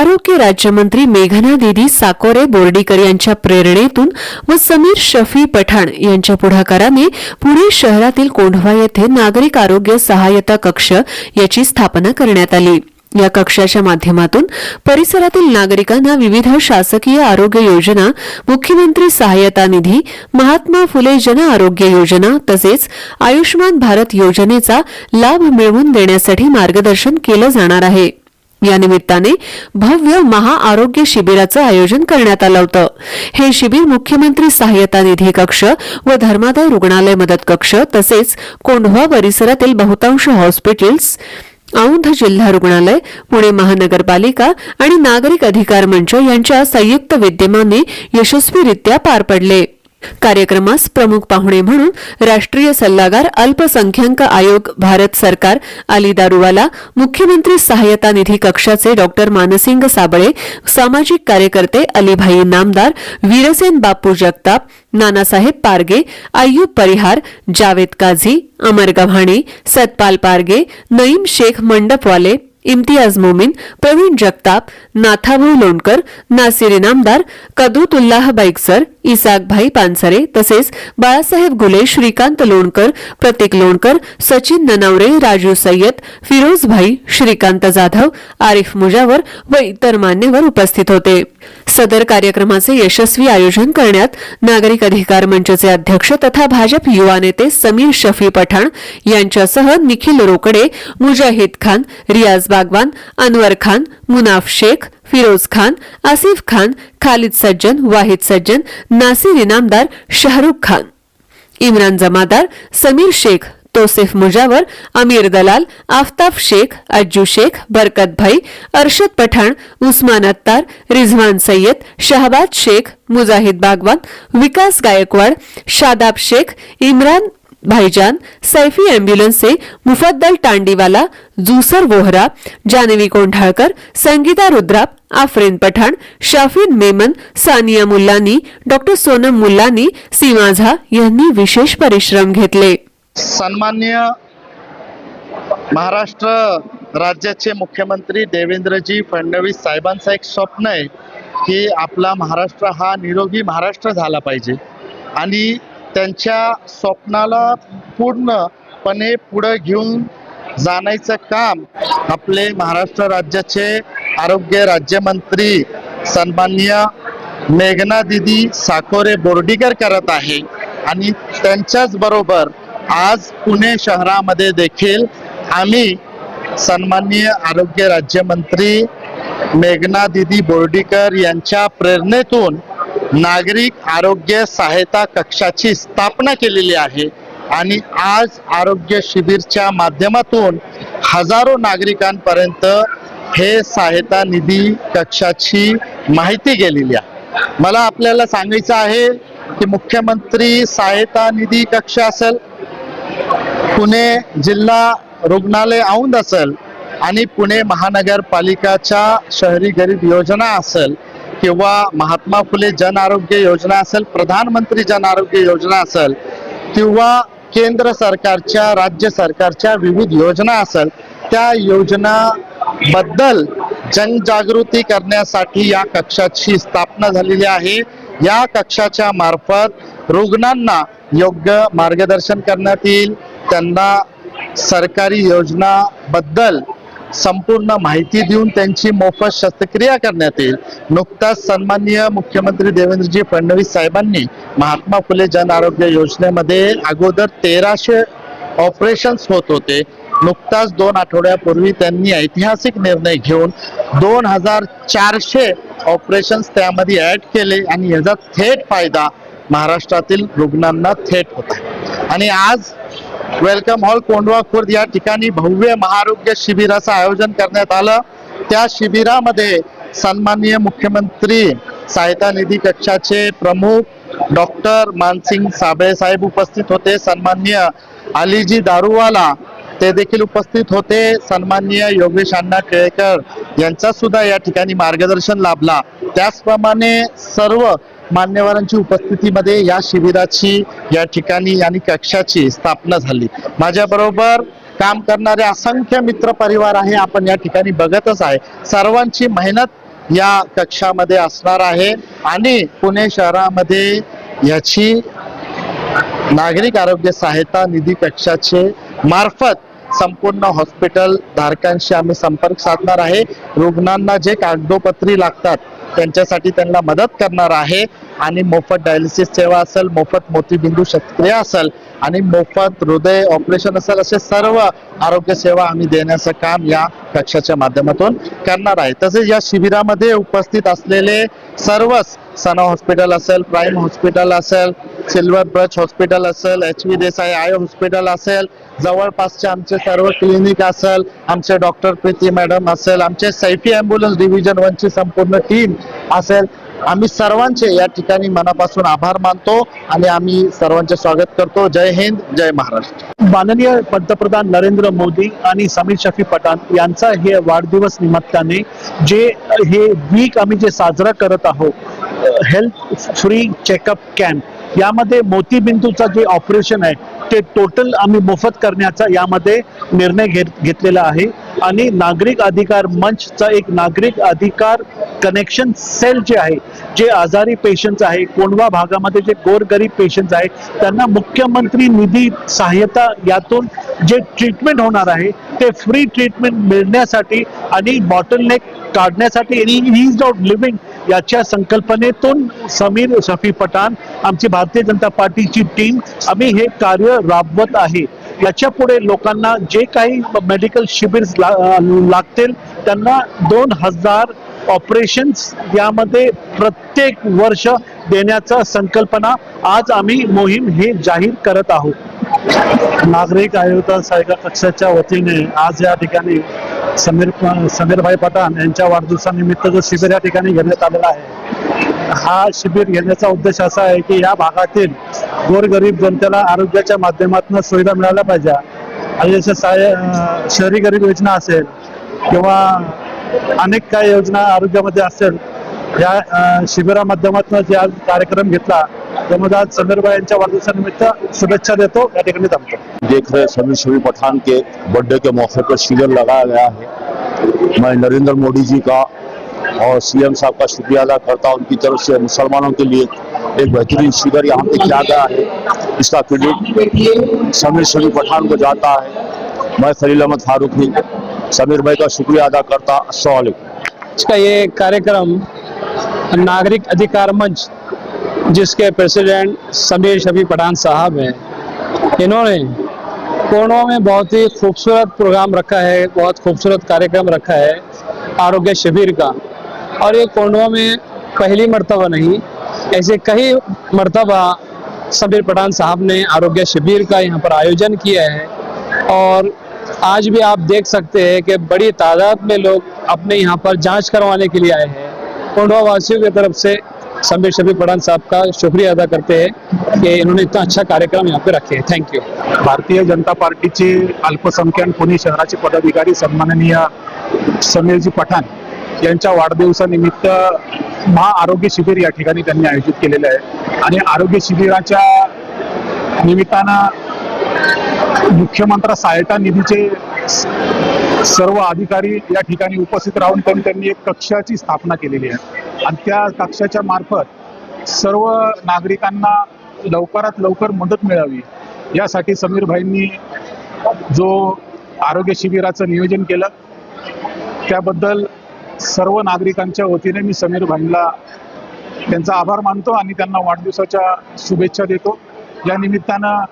आरोग्य राज्यमंत्री मेघना दिदी साकोरे बोर्डीकर यांच्या प्रेरणेतून व समीर शफी पठाण यांच्या पुढाकाराने पुणे शहरातील कोंढवा येथे नागरिक आरोग्य सहायता कक्ष याची स्थापना करण्यात आली. या कक्षाच्या माध्यमातून परिसरातील नागरिकांना विविध शासकीय आरोग्य योजना मुख्यमंत्री सहायता निधी महात्मा फुले जन आरोग्य योजना तसेच आयुष्मान भारत योजनेचा लाभ मिळवून देण्यासाठी मार्गदर्शन केलं जाणार आहे. या निमित्ताने भव्य महाआरोग्य शिबिराचं आयोजन करण्यात आलं होतं. हे शिबिर मुख्यमंत्री सहाय्यता निधी कक्ष व धर्मादाय रुग्णालय मदत कक्ष तसेच कोंढवा परिसरातील बहुतांश हॉस्पिटल्स औंध जिल्हा रुग्णालय पुणे महानगरपालिका आणि नागरिक अधिकार मंच यांच्या संयुक्त विद्यमाने यशस्वीरित्या पार पडले. कार्यक्रमास प्रमुख पाहुणे म्हणून राष्ट्रीय सल्लागार अल्पसंख्याक आयोग भारत सरकार अली दारुवाला मुख्यमंत्री सहाय्यता निधी कक्षाचे डॉक्टर मानसिंग साबळे सामाजिक कार्यकर्ते अलीभाई नामदार वीरसेन बापू जगताप नानासाहेब पारगे अय्यूब परिहार जावेद काझी अमर गव्हाणे सतपाल पारगे नईम शेख मंडपवाले इम्तियाज मोमीन प्रवीण जगताप नाथाभाऊ लोणकर नासिर इनामदार कदुतुल्लाह बैकसर इसाकभाई पानसरे तसेच बाळासाहेब गुले श्रीकांत लोणकर प्रतीक लोणकर सचिन ननावरे राजू सय्यद फिरोजभाई श्रीकांत जाधव आरिफ मुजावर व इतर मान्यवर उपस्थित होते. सदर कार्यक्रमाचे यशस्वी आयोजन करण्यात नागरिक अधिकार मंचचे अध्यक्ष तथा भाजप युवा नेते समीर शफी पठाण यांच्यासह निखिल रोकडे मुजाहिद खान रियाज बागवान अनवर खान मुनाफ शेख फिरोज खान आसिफ खान खालिद सज्जन वाहिद सज्जन नासिर इनामदार शाहरुख खान. इम्रान जमादार समीर शेख तोसेफ मुजावर अमीर दलाल आफताब शेख अज्जू शेख बरकत भाई अरशद पठाण उस्मान अत्तार रिझवान सय्यद शहबाज शेख मुजाहिद बागवान विकास गायकवाड शादाब शेख इम्रान भाईजान सैफी अँब्युलन्सचे मुफद्दल टांडीवाला जुसर वोहरा जानवी कोंढाळकर संगीता रुद्राप आफरीन पठाण शाफिन मेमन सानिया मुल्लानी डॉक्टर सोनम मुल्लानी सीमा झा यांनी विशेष परिश्रम घेतले. सन्मान्य महाराष्ट्र राज्याचे मुख्यमंत्री देवेंद्रजी फडणवीस साहेबांचं एक स्वप्न आहे की आपला महाराष्ट्र हा निरोगी महाराष्ट्र झाला पाहिजे. आणि त्यांच्या स्वप्नाला पूर्णपणे पुढं घेऊन जाण्याचं काम आपले महाराष्ट्र राज्याचे आरोग्य राज्यमंत्री सन्मान्य मेघना दिदी साकोरे बोर्डीकर करत आहे. आणि त्यांच्याच बरोबर आज पुणे शहरामध्ये देखील आम्ही सन्माननीय आरोग्य राज्यमंत्री मेघना दिदी बोर्डीकर यांच्या प्रेरणेतून नागरिक आरोग्य सहायता कक्षाची स्थापना केलेली आहे आणि आज आरोग्य शिबिरच्या माध्यमातून हजारो नागरिकांपर्यंत हे सहायता निधी कक्षाची माहिती गेलेली आहे. मला आपल्याला सांगायचं आहे की मुख्यमंत्री सहायता निधी कक्ष असेल पुणे जिल्हा रुग्णालय औंध असेल आणि पुणे महानगरपालिकाच्या शहरी गरीब योजना असेल किंवा महात्मा फुले जन आरोग्य योजना असेल प्रधानमंत्री जन आरोग्य योजना असेल किंवा केंद्र सरकारच्या राज्य सरकारच्या विविध योजना असेल त्या योजना बद्दल जनजागृती करण्यासाठी या कक्षाची स्थापना झालेली आहे. या कक्षाच्या मार्फत रुग्णांना योग्य मार्गदर्शन करण्यात येईल. त्यांना सरकारी योजनाबद्दल संपूर्ण माहिती देऊन त्यांची मोफत शस्त्रक्रिया करण्यात येईल. नुकताच सन्माननीय मुख्यमंत्री देवेंद्रजी फडणवीस साहेबांनी महात्मा फुले जन आरोग्य योजनेमध्ये अगोदर तेराशे ऑपरेशन्स होत होते. नुकताच दोन आठवड्यापूर्वी त्यांनी ऐतिहासिक निर्णय घेऊन दोन हजार चारशे ऑपरेशन्स त्यामध्ये ऍड केले आणि याचा थेट फायदा महाराष्ट्रातील रुग्णांना थेट होता. आणि आज वेलकम हॉल कोंडवा खुर्द या ठिकाणी भव्य महारोग्य शिबिराचं आयोजन करण्यात आलं. त्या शिबिरामध्ये सन्माननीय मुख्यमंत्री सहायता निधी कक्षाचे प्रमुख डॉक्टर मानसिंग साबळे साहेब उपस्थित होते. सन्माननीय अलीजी दारूवाला ते देखील उपस्थित होते. सन्माननीय योगेश अण्णा केळेकर यांचा सुद्धा या ठिकाणी मार्गदर्शन लाभला. त्याचप्रमाणे सर्व मान्यवरांची उपस्थितीमध्ये या शिबिराची या ठिकाणी आणि कक्षाची स्थापना झाली. माझ्याबरोबर काम करणारे असंख्य मित्र परिवार आहे. आपण या ठिकाणी बघतच आहे. सर्वांची मेहनत या कक्षामध्ये असणार आहे. आणि पुणे शहरामध्ये याची नागरिक आरोग्य सहायता निधी कक्षाचे मार्फत संपूर्ण हॉस्पिटल धारकांशी आम्ही संपर्क साधणार आहे. रुग्णांना जे कागदोपत्री लागतात त्यांच्यासाठी त्यांना मदत करणार आहे. आणि मोफत डायलिसिस सेवा असेल मोफत मोतीबिंदू शस्त्रक्रिया असेल आणि मोफत हृदय ऑपरेशन असेल असे सर्व आरोग्य सेवा आम्ही देण्याचं काम या कक्षाच्या माध्यमातून करणार आहे. तसेच या शिबिरामध्ये उपस्थित असलेले सर्वच सना हॉस्पिटल असेल प्राईम हॉस्पिटल असेल सिल्वर ब्रच हॉस्पिटल असेल H V Desai eye hospital असेल जवळपासचे आमचे सर्व क्लिनिक असेल आमचे डॉक्टर प्रीती मॅडम असेल आमचे सैफी अँब्युलन्स डिव्हिजन वनची संपूर्ण टीम असेल आम्ही सर्वांचे या ठिकाणी मनापासून आभार मानतो आणि आम्ही सर्वांचे स्वागत करतो. जय हिंद जय महाराष्ट्र. माननीय पंतप्रधान नरेंद्र मोदी आणि समीर शफी पठाण यांचा हे वाढदिवस निमित्ताने जे हे वीक आम्ही जे साजरा करत आहोत हेल्थ फ्री चेकअप कॅम्प यामध्ये मोतीबिंदूचा जे ऑपरेशन आहे ते टोटल आम्ही मोफत करण्याचा यामध्ये निर्णय घेत घेतलेला आहे. आणि नागरिक अधिकार मंचचा एक नागरिक अधिकार कनेक्शन सेल जे आहे जे आजारी पेशंट्स आहे कोंडवा भागामध्ये जे गोरगरीब पेशंट्स आहे त्यांना मुख्यमंत्री निधी सहाय्यता यातून जे ट्रीटमेंट होणार आहे ते फ्री ट्रीटमेंट मिळण्यासाठी आणि बॉटलनेक काढण्यासाठी आणि इज ऑफ लिव्हिंग याच्या संकल्पनेतून समीर शफी पठाण आमची भारतीय जनता पार्टीची टीम आम्ही हे कार्य राबवत आहे. याच्यापुढे लोकांना जे काही मेडिकल शिबिर लागतील त्यांना दोन हजार ऑपरेशन्स यामध्ये प्रत्येक वर्ष देण्याचा संकल्पना आज आम्ही मोहीम हे जाहीर करत आहोत. नागरिक आयुक्त सहाय्यता कक्षाच्या वतीने आज या ठिकाणी समीर समीरभाई पठाण यांच्या वाढदिवसानिमित्त जो शिबिर या ठिकाणी घेण्यात आलेला आहे हा शिबिर घेण्याचा उद्देश असा आहे की या भागातील गोरगरीब जनतेला आरोग्याच्या माध्यमातून सुविधा मिळाल्या पाहिजे. आणि जसं साय शहरी गरीब योजना असेल किंवा अनेक काय योजना आरोग्यामध्ये असेल या शिबिरा माध्यमातून जे आज कार्यक्रम घेतला त्यामध्ये आज समीरभाई यांच्या वाढदिवसानिमित्त शुभेच्छा देतो. या ठिकाणी थांबतो. देख रहे समीर शबी पठान के बर्थडे के मौके पर शिविर लगाया गया है। मैं नरेंद्र मोदी जी का और सीएम साहब का शुक्रिया अदा करता हूँ उनकी तरफ़ से मुसलमानों के लिए एक बेहतरीन शिविर यहाँ पे किया गया है। इसका क्रेडिट समीर शबी पठान को जाता है। मैं खलील अहमद फारूक ही। समीर भाई का शुक्रिया अदा करता अस्सलाम इसका ये कार्यक्रम नागरिक अधिकार मंच, जिसके प्रेसिडेंट समीर शफी पठान साहब हैं, इन्होंने कोणों में बहुत ही खूबसूरत प्रोग्राम रखा है, बहुत खूबसूरत कार्यक्रम रखा है, आरोग्य शिविर का। और ये कोंडवा में पहली मर्तबा नहीं, ऐसे कई मर्तबा समीर पठान साहब ने आरोग्य शिविर का यहाँ पर आयोजन किया है। और आज भी आप देख सकते हैं कि बड़ी तादाद में लोग अपने यहाँ पर जाँच करवाने के लिए आए हैं। कोंडवा वासियों की तरफ़ से समीर शबीर पठान साहब का शुक्रिया अदा करते हैं कि इन्होंने इतना अच्छा कार्यक्रम यहाँ पे रखे है। Thank you Bharatiya Janata party पार्टीचे अल्पसंख्याक पुणे शहराचे पदाधिकारी सन्माननीय समीरजी पठाण यांच्या वाढदिवसानिमित्त महाआरोग्य शिबिर या ठिकाणी त्यांनी आयोजित केलेलं आहे. आणि आरोग्य शिबिराच्या निमित्तानं मुख्यमंत्री सहायता निधीचे सर्व अधिकारी या ठिकाणी उपस्थित राहून त्यांनी त्यांनी एक कक्षाची स्थापना केलेली आहे. आणि त्या कक्षाच्या मार्फत सर्व नागरिकांना लवकरात लवकर मदत मिळावी. यासाठी समीर भाईंनी जो आरोग्य शिबिराचं नियोजन केलं त्याबद्दल सर्व नागरिकांच्या वतीने मी समीर भाईंना त्यांचा आभार मानतो आणि त्यांना वाढदिवसाच्या शुभेच्छा देतो. या निमित्तानं